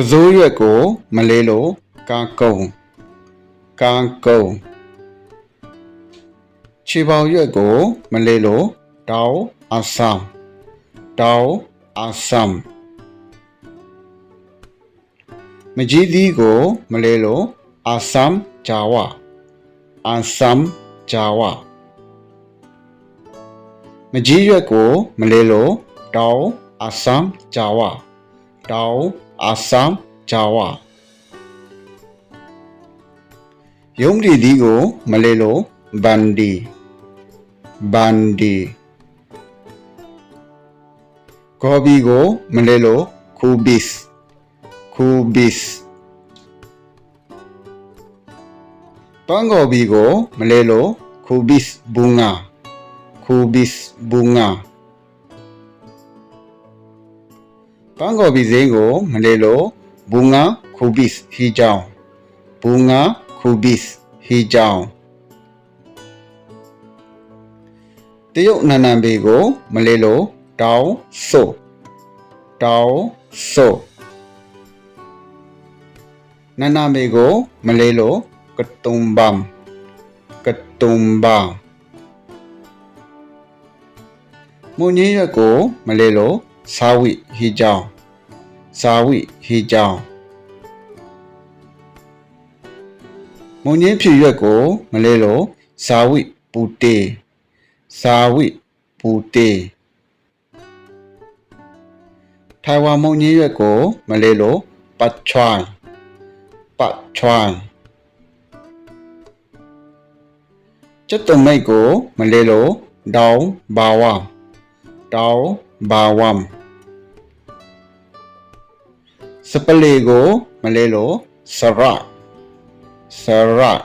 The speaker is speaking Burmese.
ကစိုးရွက်ကိုမလေးလို့ကာကုံကာကုံခြေပေါင်ရွက်ကိုမလေးလို့တောင်းအဆမ်တောင်းအဆမ်မကြီးသီးကိုမလေးလို့အဆမ်ဂျာဝအဆမ်ဂျာဝမကြီးရွက်ကိုမလေးလို့တောင်းအဆမ်ဂျာဝ တောင်းအဆမ်ဂျာဝယုံဒီဒီကိုမလေးလို့ဘန်ဒီဘန်ဒီကော်ဘီကိုမလဲလို့ခူဘစ်ခူဘစ်ပန်းကော်ဘီကိုမလဲလို့ခူဘစ်ဘူငါခူဘစ်ဘူငါ ပန်းကော်ဘီစိမ်းကိုမလဲလို့ဘူငါခူဘစ်ဟီချောင်းဘူငါခူဘစ်ဟီချောင်းတရုတ်နန္နံပေကိုမလေးလို့တောင်းဆိုတောင်းဆိုနန္နံပေကိုမလေးလို့ကတုံဘမ်ကတုံဘာမွန်ကြီးရွက်ကိုမလေးလို့ စာဝိဟီကြောင်းစာဝိဟီကြောင်းမွန်ကြီးဖြူရွက်ကိုမလေးလို့စာဝိပူတေဇာဝိပူတေထိုင်ဝမ်မုံကြီးရွက်ကိုမလေးလို့ပတ်ချွိုင်းပတ်ချွိုင်းကျက်တုံမိတ်ကိုမလေးလို့ဒေါင်းဘာဝမ်ဒေါင်းဘာဝမ် စပလီကိုမလေးလို့စရတ်စရတ်